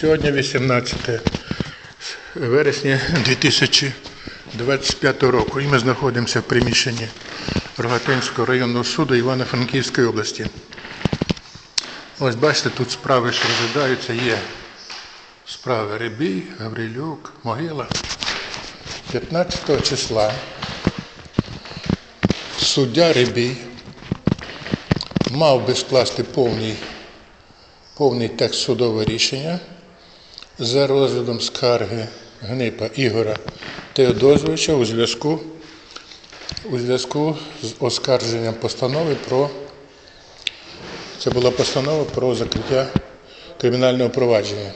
Сьогодні 18 вересня 2025 року. І ми знаходимося в приміщенні Рогатинського районного суду Івано-Франківської області. Ось бачите, тут справи, що розглядаються, є справи Рибій, Гаврилюк, Могила. 15 числа суддя Рибій мав би скласти повний, повний текст судового рішення за розглядом скарги Гнипа Ігора Теодозовича у зв'язку у зв'язку з оскарженням постанови про це була постанова про закриття кримінального провадження.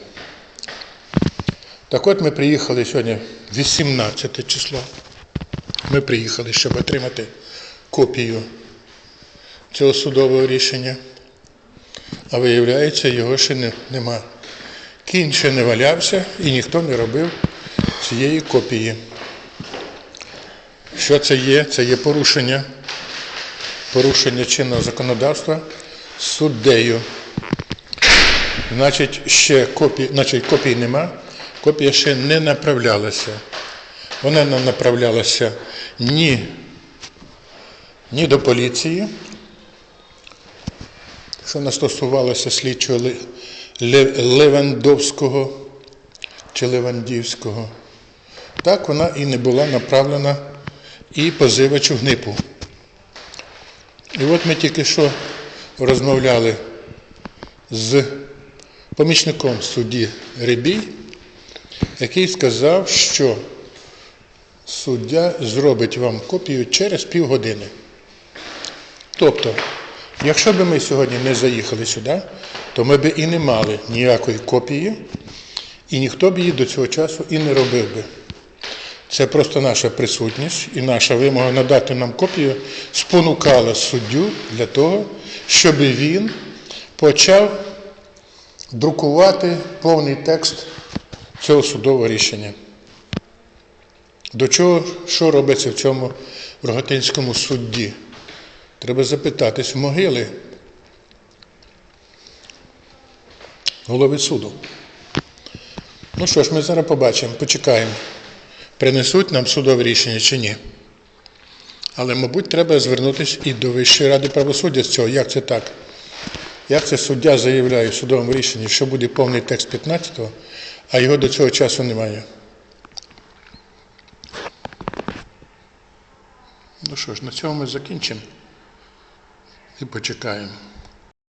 Так от ми приїхали сьогодні 18 число. Ми приїхали, щоб отримати копію цього судового рішення. А виявляється, його ще не, нема. Кінь ще не валявся і ніхто не робив цієї копії. Що це є? Це є порушення, порушення чинного законодавства суддею. Значить, ще копій, значить, копій нема, копія ще не направлялася. Вона не направлялася ні, ні до поліції, що не стосувалося слідчого Левандовського чи Левандівського. Так вона і не була направлена і позивачу гнипу. І от ми тільки що розмовляли з помічником судді Рибій, який сказав, що суддя зробить вам копію через півгодини. Тобто, якщо б ми сьогодні не заїхали сюди, то ми б і не мали ніякої копії, і ніхто б її до цього часу і не робив би. Це просто наша присутність і наша вимога надати нам копію спонукала суддю для того, щоб він почав друкувати повний текст цього судового рішення. До чого, що робиться в цьому Рогатинському судді? Треба запитатись в могили голови суду. Ну що ж, ми зараз побачимо, почекаємо, принесуть нам судове рішення чи ні. Але, мабуть, треба звернутися і до Вищої ради правосуддя з цього. Як це так? Як це суддя заявляє в судовому рішенні, що буде повний текст 15-го, а його до цього часу немає? Ну що ж, на цьому ми закінчимо і почекаємо.